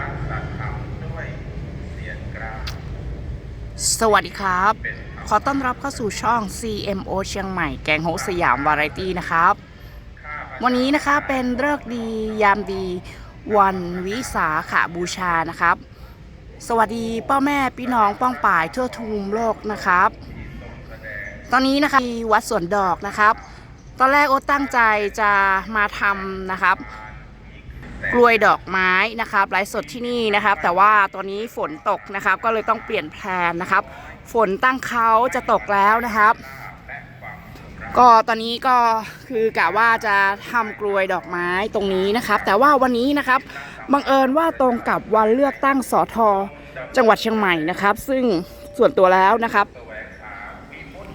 รักษาธรรมด้วยเสียงกล้าวสวัสดีครับ ขอต้อนรับเข้าสู่ช่อง CMO เชียงใหม่ แกงโฮสยามวาไรตี้นะครับ วันนี้นะคะเป็นเลิกดียามดีวันวิสาขาบูชานะครับ สวัสดีพ่อแม่พี่น้องป้องป่ายทั่วทุกมุมโลกนะครับ ตอนนี้นะคะที่วัดสวนดอกนะครับ ตอนแรกโอตั้งใจจะมาทำนะครับ กลวยดอกไม้นะครับไลฟ์สดที่นี่นะครับ แต่ว่าตอนนี้ฝนตกนะครับ ก็เลยต้องเปลี่ยนแพลนนะครับ ฝนตั้งเขาจะตกแล้วนะครับ ก็ตอนนี้ก็คือกะว่าจะทำกลวยดอกไม้ตรงนี้นะครับ แต่ว่าวันนี้นะครับบังเอิญว่าตรงกับวันเลือกตั้งสอทอจังหวัดเชียงใหม่นะครับ ซึ่งส่วนตัวแล้วนะครับ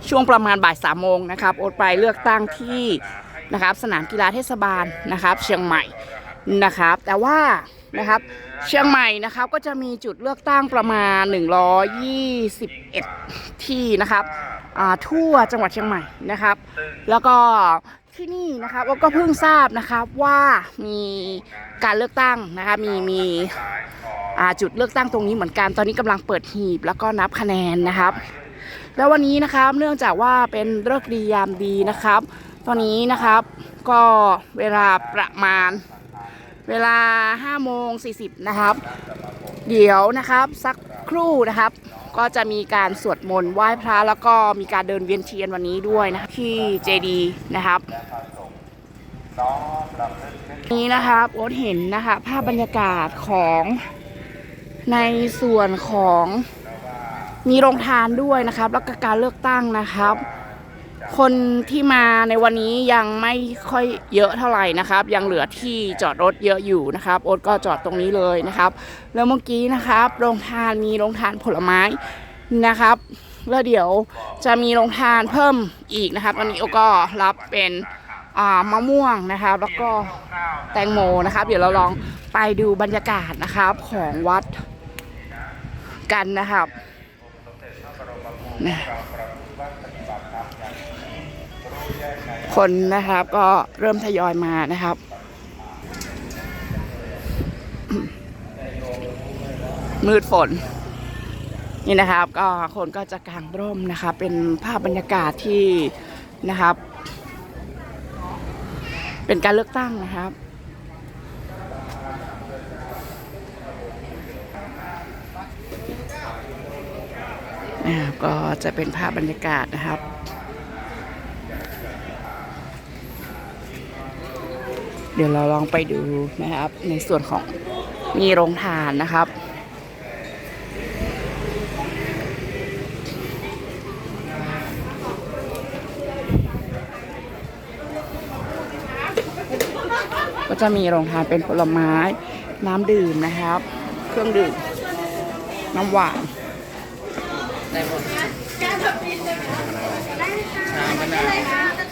ช่วงประมาณบ่ายสามโมงนะครับโอ๊ตไปเลือกตั้งที่นะครับ สนามกีฬาเทศบาลนะครับ เชียงใหม่ นะครับ แต่ว่านะครับ เชียงใหม่นะครับก็จะมีจุดเลือกตั้งประมาณ 121 ที่นะครับทั่วจังหวัดเชียงใหม่นะครับ แล้วก็ที่นี่นะครับก็เพิ่งทราบนะครับว่ามีการเลือกตั้งนะคะมีมีจุดเลือกตั้งตรงนี้เหมือนกันตอนนี้กำลังเปิดหีบแล้วก็นับคะแนนนะครับ แล้ววันนี้นะครับเนื่องจากว่าเป็นเลิกษ์ดียามดีนะครับ ตอนนี้นะครับก็เวลาประมาณ เวลา5โมง40นะครับ เดี๋ยวนะครับสักครู่นะครับ ก็จะมีการสวดมนต์ไหว้พระแล้วก็มีการเดินเวียนเทียนวันนี้ด้วยนะที่เจดีนะครับนี้นะครับโอ๊ตเห็นนะคะภาพบรรยากาศของในส่วนของมีโรงทานด้วยนะครับ แล้วก็การเลือกตั้งนะครับ คนที่มาในวันนี้ยังไม่ค่อยเยอะเท่าไหร่นะครับ ยังเหลือที่จอดรถเยอะอยู่นะครับโอ๊ตก็จอดตรงนี้เลยนะครับ แล้วเมื่อกี้นะครับโรงทานมีโรงทานผลไม้นะครับแล้วเดี๋ยวจะมีโรงทานเพิ่มอีกนะครับตอนนี้โอ๊ตก็รับเป็นมะม่วงนะครับแล้วก็แตงโมนะครับ เดี๋ยวเราลองไปดูบรรยากาศนะครับของวัดกันนะครับ คนนะครับ ก็เริ่มทยอยมานะครับ มืดฝน นี่นะครับ ก็คนก็จะกางร่มนะครับเป็นภาพบรรยากาศที่นะครับ เป็นการเลือกตั้งนะครับนะครับก็จะเป็นภาพบรรยากาศนะครับ เดี๋ยวเราลองไปดูนะครับ ในส่วนของมีโรงทานนะครับ ก็จะมีโรงทานเป็นผลไม้ น้ำดื่มนะครับ เครื่องดื่ม น้ำหวานมีหนั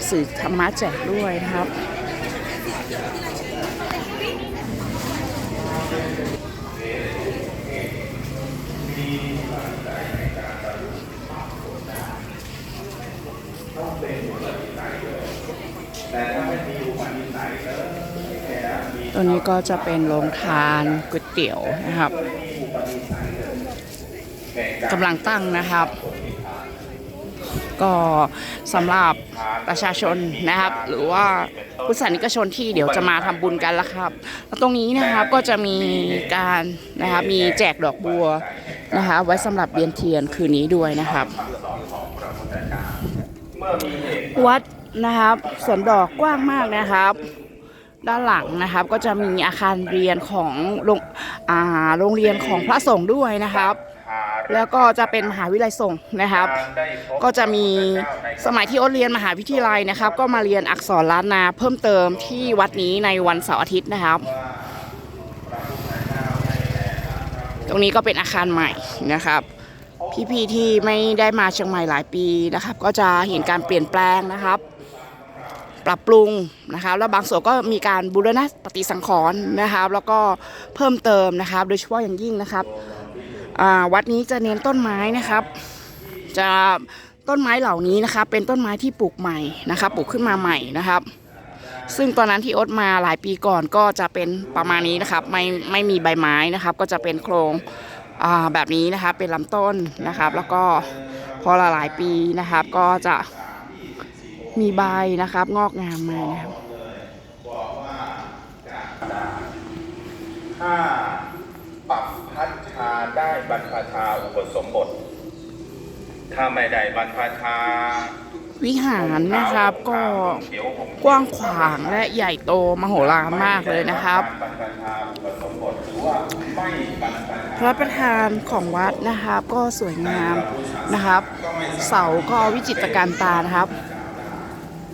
งสือธรรมะแจกด้วยนะครับ ตัวนี้ก็จะเป็นโรงทานก๋วยเตี๋ยวนะครับกำลังตั้งนะครับ ก็สำหรับประชาชนนะครับ หรือว่าพุทธศาสนิกชนที่เดี๋ยวจะมาทำบุญกันแล้วครับแล้วตรงนี้นะครับก็จะมีการนะครับมีแจกดอกบัวนะคะไว้สำหรับเวียนเทียนคืนนี้ด้วยนะครับ วัดนะครับสวนดอกกว้างมากนะครับด้านหลังนะครับก็จะมีอาคารเรียนของโรงอาโรงเรียนของพระสงฆ์ด้วยนะครับ แล้วก็จะเป็นมหาวิทยาลัยสงฆ์นะครับได้พบก็จะมีสมัยที่โอ๊ตเรียนมหาวิทยาลัยนะครับ ก็มาเรียนอักษรล้านนาเพิ่มเติมที่วัดนี้ในวันเสาร์อาทิตย์นะครับ ตรงนี้ก็เป็นอาคารใหม่นะครับพี่ๆที่ไม่ได้มาเชียงใหม่หลายปีนะครับ ก็จะเห็นการเปลี่ยนแปลงนะครับ ปรับปรุงนะครับ แล้วบางส่วนก็มีการบูรณะปฏิสังขรณ์นะครับ แล้วก็เพิ่มเติมนะครับ โดยเฉพาะอย่างยิ่งนะครับอ่า วัดนี้จะเน้นต้นไม้นะครับ จะต้นไม้เหล่านี้นะครับ เป็นต้นไม้ที่ปลูกใหม่นะครับปลูกขึ้นมาใหม่นะครับ ซึ่งตอนนั้นที่อ๊ตมาหลายปีก่อนก็จะเป็นประมาณนี้นะครับ ไม่ไม่มีใบไม้นะครับ ก็จะเป็นโครงแบบนี้นะครับเป็นลำต้นนะครับ แล้วก็พอละหลายปีนะครับ ก็จะมีใบนะครับ งอกงามมานะครับถ้า ปรับพัชชาได้บรรพชาอุปสมบท ถ้าไม่ได้บรรพชา วิหารนะครับก็กว้างขวางและใหญ่โตมโหฬารมากเลยนะครับบรรพชาอุปสมบทหรือว่าไม่บรรพชาพระประธานของวัดนะครับก็สวยงามนะครับ เสาก็วิจิตรการตานะครับ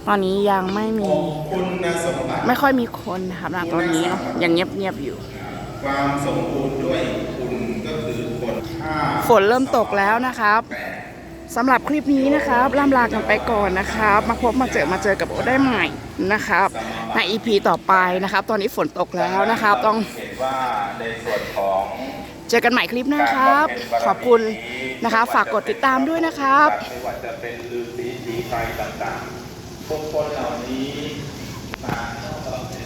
ตอนนี้ยังไม่มีคุณสมบัติไม่ค่อยมีคนนะครับณตอนนี้เนาะยังเงียบๆอยู่ ความสมบูรณ์ด้วยคุณก็คือคนค่าฝนเริ่มตกแล้วนะครับสำหรับคลิปนี้นะครับล่ำลากันไปก่อนนะครับ มาพบมาเจอมาเจอกับโอได้ใหม่นะครับ ใน EP ต่อไปนะครับ ตอนนี้ฝนตกแล้วนะครับ ต้องเห็นว่าในส่วนของเจอกันใหม่คลิปหน้าครับ ขอบคุณนะคะฝากกดติดตามด้วยนะครับไม่ว่าจะเป็นฤาษีสีไฟต่างๆพวกคนเหล่านี้ต่างก็เป็น